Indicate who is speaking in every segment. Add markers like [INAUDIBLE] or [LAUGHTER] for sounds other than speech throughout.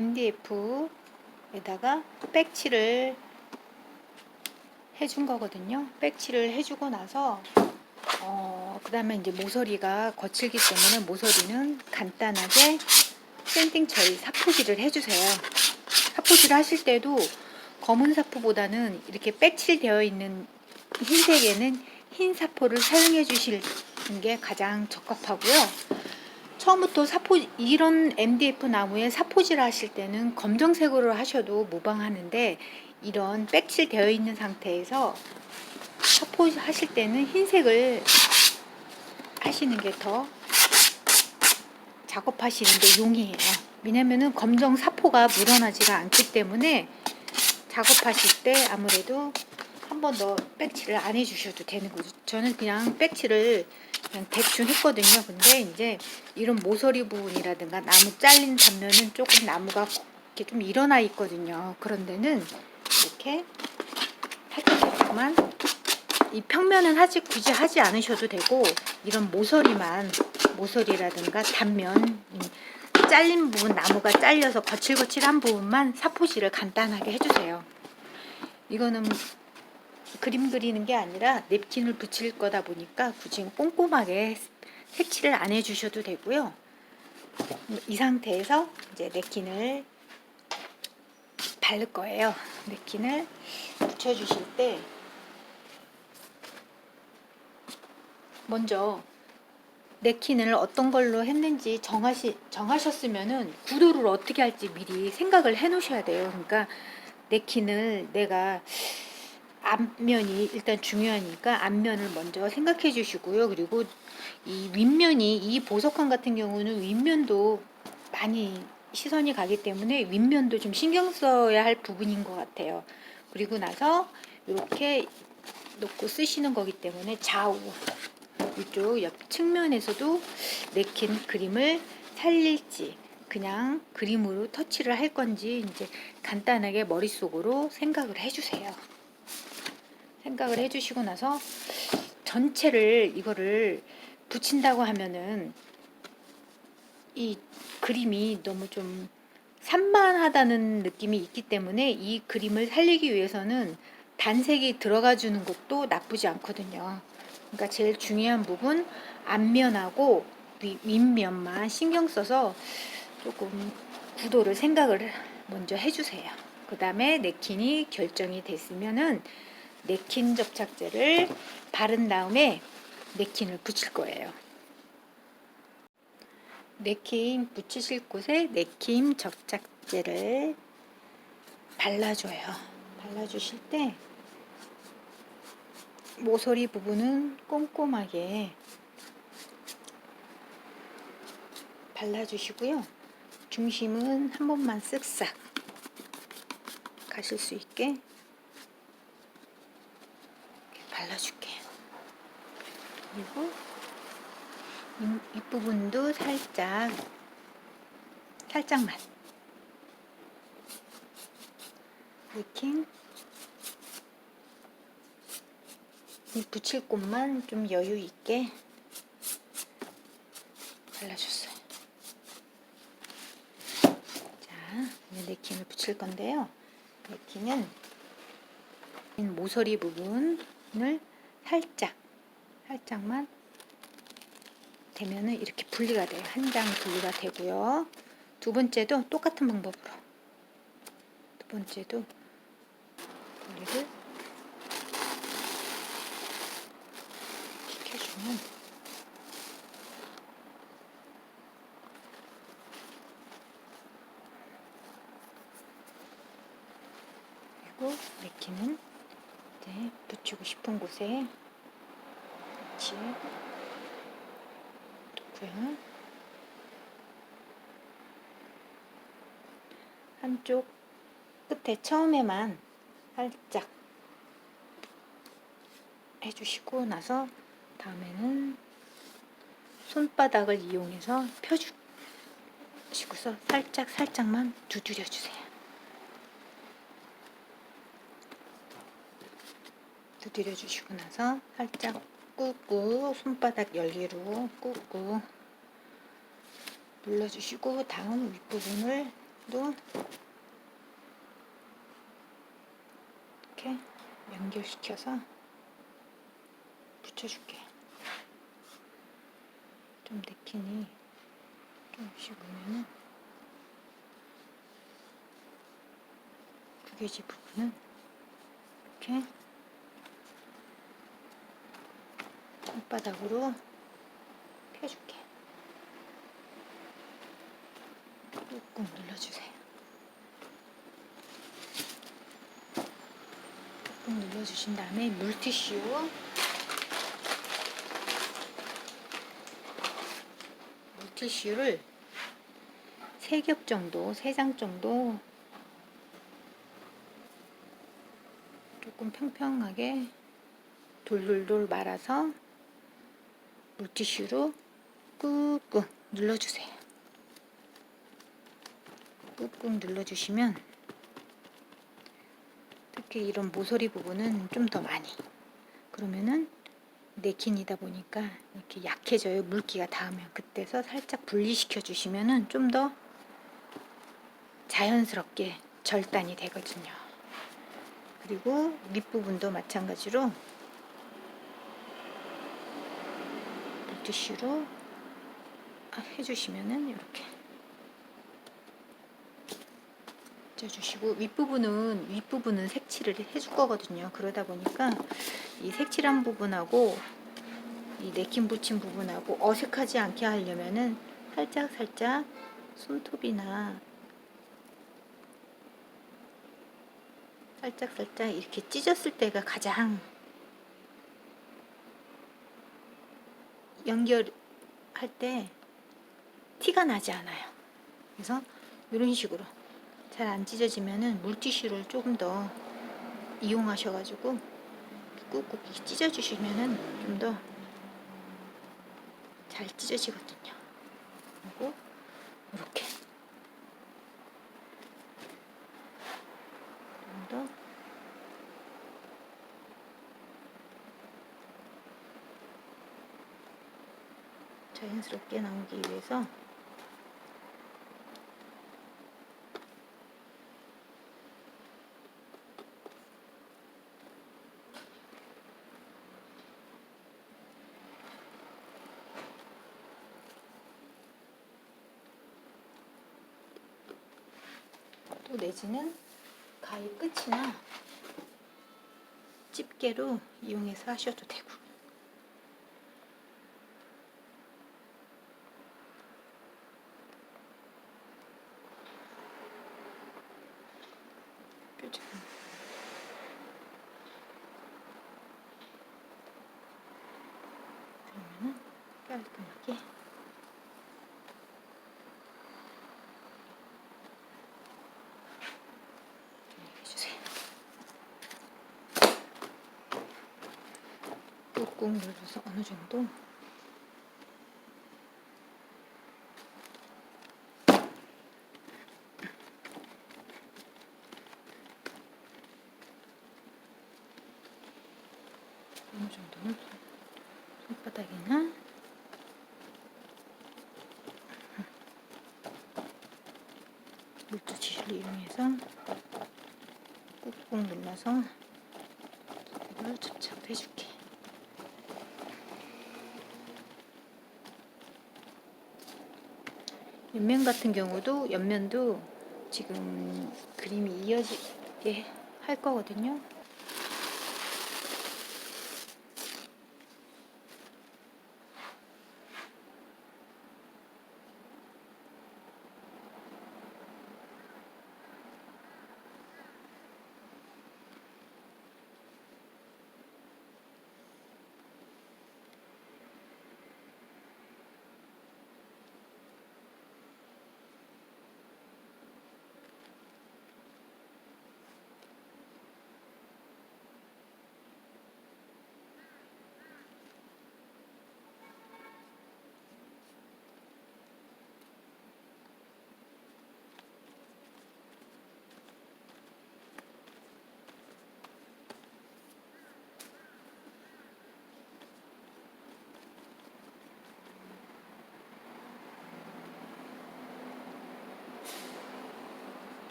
Speaker 1: MDF에다가 백칠을 해준 거거든요. 백칠을 해주고 나서 어, 그 다음에 이제 모서리가 거칠기 때문에 모서리는 간단하게 샌딩 처리 사포질을 해주세요. 사포질 하실 때도 검은 사포보다는 이렇게 백칠되어 있는 흰색에는 흰 사포를 사용해 주시는 게 가장 적합하고요. 처음부터 사포 이런 MDF 나무에 사포질 하실 때는 검정색으로 하셔도 무방하는데 이런 백칠 되어 있는 상태에서 사포 하실 때는 흰색을 하시는 게 더 작업하시는데 용이해요. 왜냐면은 검정 사포가 묻어나지가 않기 때문에 작업하실 때 아무래도 한 번 더 백칠을 안 해주셔도 되는 거죠. 저는 그냥 백칠을 그냥 대충 했거든요. 근데 이제 이런 모서리 부분이라든가 나무 잘린 단면은 조금 나무가 이렇게 좀 일어나 있거든요. 그런 데는 이렇게 살짝만 이 평면은 하지 굳이 하지 않으셔도 되고 이런 모서리만 모서리라든가 단면 이 잘린 부분 나무가 잘려서 거칠거칠한 부분만 사포질을 간단하게 해주세요. 이거는 그림 그리는 게 아니라 냅킨을 붙일 거다 보니까 굳이 꼼꼼하게 색칠을 안 해주셔도 되고요. 이 상태에서 이제 냅킨을 바를 거예요. 냅킨을 붙여주실 때 먼저 냅킨을 어떤 걸로 했는지 정하시, 정하셨으면은 구도를 어떻게 할지 미리 생각을 해 놓으셔야 돼요. 그러니까 냅킨을 내가 앞면이 일단 중요하니까 앞면을 먼저 생각해 주시고요. 그리고 이 윗면이 이 보석함 같은 경우는 윗면도 많이 시선이 가기 때문에 윗면도 좀 신경 써야 할 부분인 것 같아요. 그리고 나서 이렇게 놓고 쓰시는 거기 때문에 좌우 이쪽 옆 측면에서도 내킨 그림을 살릴지 그냥 그림으로 터치를 할 건지 이제 간단하게 머릿속으로 생각을 해주세요. 생각을 해주시고 나서 전체를 이거를 붙인다고 하면은 이 그림이 너무 좀 산만하다는 느낌이 있기 때문에 이 그림을 살리기 위해서는 단색이 들어가 주는 것도 나쁘지 않거든요. 그러니까 제일 중요한 부분 앞면하고 위, 윗면만 신경 써서 조금 구도를 생각을 먼저 해주세요. 그 다음에 넥킨이 결정이 됐으면은 넥킨 접착제를 바른 다음에 넥킨을 붙일 거예요. 넥킨 붙이실 곳에 넥킨 접착제를 발라줘요. 발라주실 때 모서리 부분은 꼼꼼하게 발라주시고요. 중심은 한 번만 쓱싹 가실 수 있게 발라줄게요. 그리고 이, 이 부분도 살짝 살짝만 이렇게 이 붙일 곳만 좀 여유 있게 발라줬어요. 자, 이제 네킨을 붙일 건데요. 네킨은 모서리 부분을 살짝, 살짝만 되면은 이렇게 분리가 돼요. 한 장 분리가 되고요. 두 번째도 똑같은 방법으로 두 번째도 분리를 시켜주면 그리고 맥키는 이제 붙이고 싶은 곳에 같이 놓고요. 한쪽 끝에 처음에만 살짝 해주시고 나서 다음에는 손바닥을 이용해서 펴주시고서 살짝 살짝만 두드려 주세요. 두드려 주시고 나서 살짝 꾹꾹 손바닥 열기로 꾹꾹 눌러주시고 다음 윗부분을 이렇게 연결시켜서 붙여줄게. 좀 네킨이 조금씩 보면은 구겨지 부분은 이렇게 손바닥으로 펴줄게. 꾹꾹 눌러주세요. 꾹꾹 눌러주신 다음에 물티슈 물티슈를 세겹 정도, 세장 정도 조금 평평하게 돌돌돌 말아서 물티슈로 꾹꾹 눌러주세요. 꾹꾹 눌러주시면 특히 이런 모서리 부분은 좀 더 많이 그러면은 네킨이다 보니까 이렇게 약해져요. 물기가 닿으면 그때서 살짝 분리시켜 주시면은 좀 더 자연스럽게 절단이 되거든요. 그리고 윗부분도 마찬가지로 물티슈로 해주시면은 이렇게 쪄주시고 윗부분은 윗부분은 색칠을 해줄 거거든요. 그러다 보니까 이 색칠한 부분하고 이 네킨 붙인 부분하고 어색하지 않게 하려면은 살짝 살짝 손톱이나 살짝 살짝 이렇게 찢었을 때가 가장 연결할 때 티가 나지 않아요. 그래서 이런 식으로 잘 안 찢어지면은 물티슈를 조금 더 이용하셔가지고 꾹꾹 찢어주시면은 좀 더 잘 찢어지거든요. 그리고 이렇게 좀 더 자연스럽게 나오기 위해서. 또 내지는 가위 끝이나 집게로 이용해서 하셔도 되고 뾰족 그러면은 깔끔하게 해주세요. 꾹꾹 눌러서 어느 정도? 어느 정도는? 손바닥이나? 물티슈를 이용해서 꾹꾹 눌러서 이걸 접착해줄게. 옆면 같은 경우도 옆면도 지금 그림이 이어지게 할 거거든요.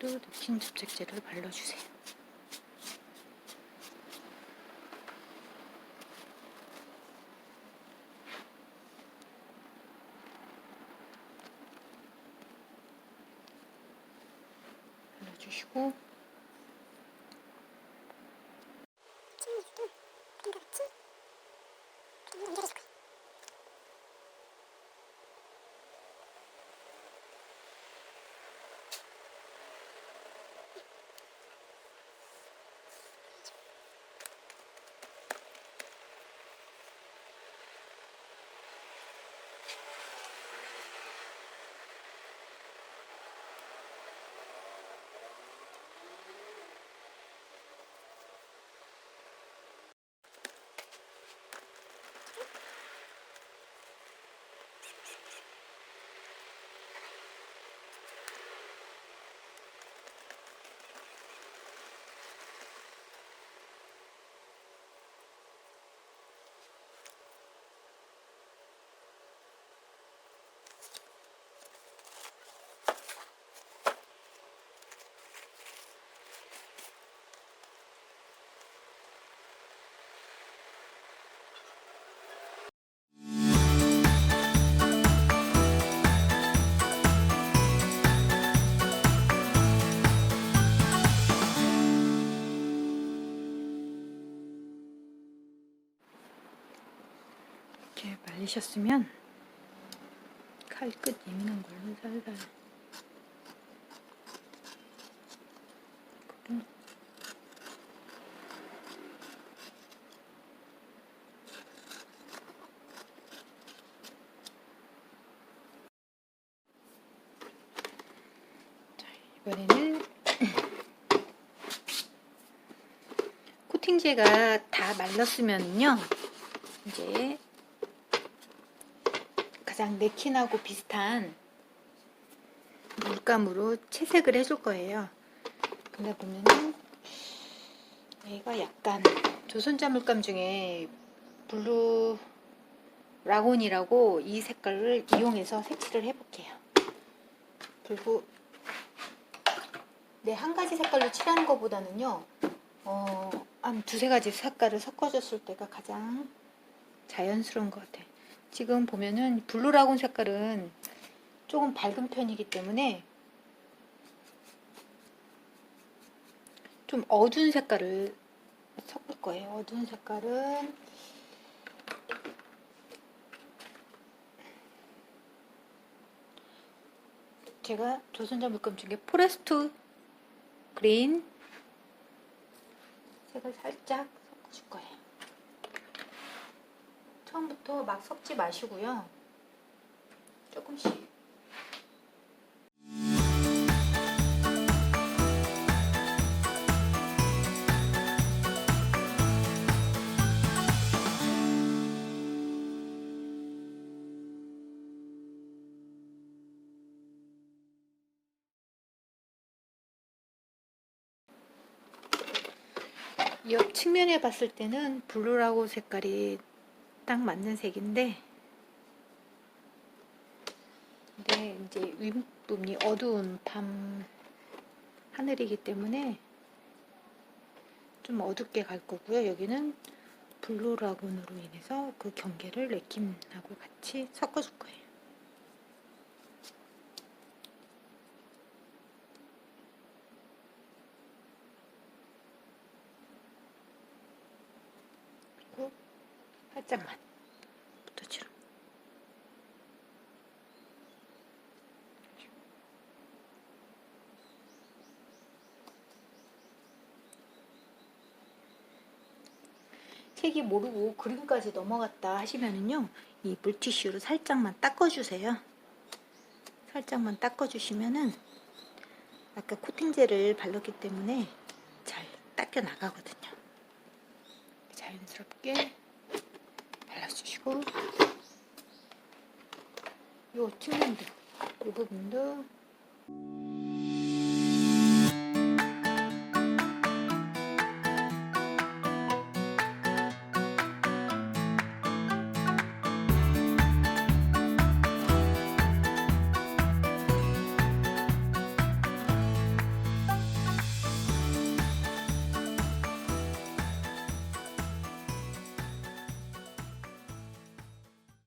Speaker 1: 이쪽도 냅킨 접착제를 발라주세요. 발라주시고 이렇게 말리셨으면 칼끝 있는 걸로 살살. 이번에는 [CLEARS THROAT] 코팅제가 다 말랐으면요 이제 가장 네킨하고 비슷한 물감으로 채색을 해줄 거예요. 근데 보면은 얘가 약간 조선자 물감 중에 블루 라곤이라고 이 색깔을 이용해서 색칠을 해볼게요. 그리고 네, 한 가지 색깔로 칠하는 것보다는요, 어, 한 두세 가지 색깔을 섞어줬을 때가 가장 자연스러운 것 같아요. 지금 보면은 블루라곤 색깔은 조금 밝은 편이기 때문에 좀 어두운 색깔을 섞을 거예요. 어두운 색깔은 제가 조선자 물감 중에 포레스트 그린 색을 살짝 섞어줄 거예요. 처음부터 막 섞지 마시고요. 조금씩. 옆 측면에 봤을 때는 블루라고 색깔이 딱 맞는 색인데 근데 이제 윗부분이 어두운 밤 하늘이기 때문에 좀 어둡게 갈 거고요. 여기는 블루라곤으로 인해서 그 경계를 레킨하고 같이 섞어줄 거예요. 그리고 살짝만. 붙여주라. 색이 모르고 그림까지 넘어갔다 하시면은요 이 물티슈로 살짝만 닦아주세요. 살짝만 닦아주시면은 아까 코팅제를 발랐기 때문에 잘 닦여 나가거든요. 자연스럽게 발라주시고 요 측면도 이 부분도